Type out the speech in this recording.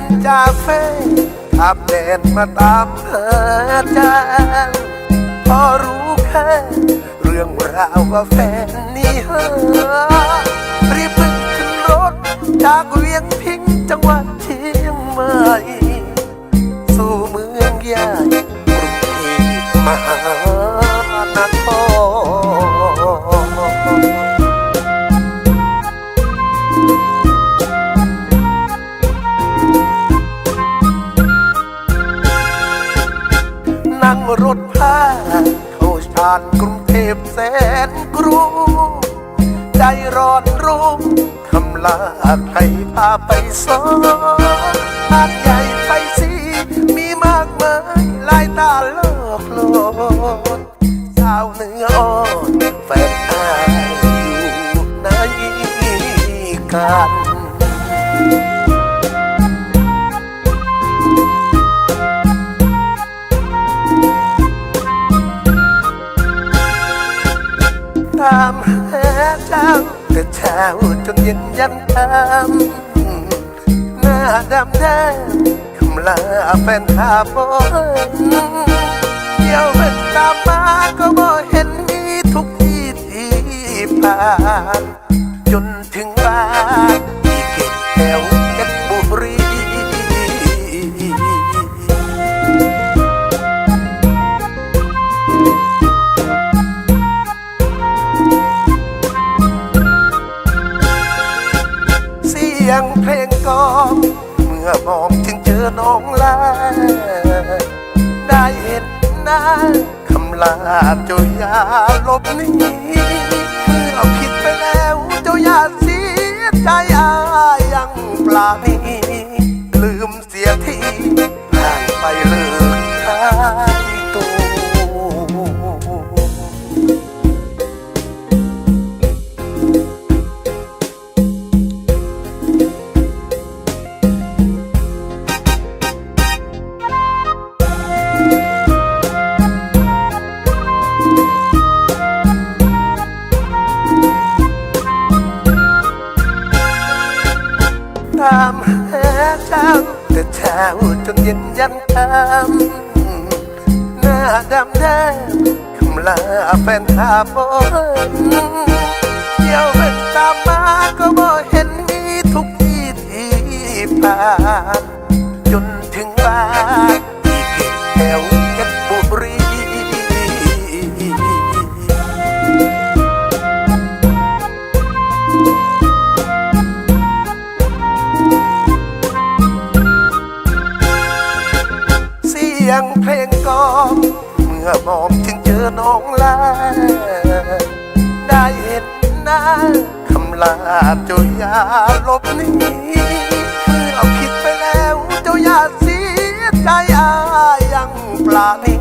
นจากเฟซอัปเดตมาตามหาใจพอรู้แค่เรื่องราวว่าแฟนนี่เหอรีบขึ้นรถจากเวียงพิงจังหวัดานกรุงเทพแสนกรุใจร้อนรุ่มคำลาใครพาไปสอนหาดใหญ่ไปสีมีมากมายลายตาโลกโลดสาวเหนือ ตามหาเจ้าแต่เช้าจนเย็นยันทำหน้าดำแดงคำลาแฟนขาบนเที่ยวเป็นตามมาก็บ่เห็นมีทุกที่ที่ผ่านจนถึงบ้านที่เก็บแถว ยงเพลงกองเมื่อมองจึงเจอน้องลาได้เห็นหน้าคำลาเจ้าอยาลบนี้ามหาเจ้าแต่เช้าจนเย็นยันทำหน้าดำแดงคำลาแฟนขาบน เพลงกองเมื่อมองจึงเจอน้องลา ได้เห็นหน้าคำลาเจ้าอย่าลบหนีเมื่อผิดไปแล้วเจ้าอย่าเสียใจอายยังปลาณี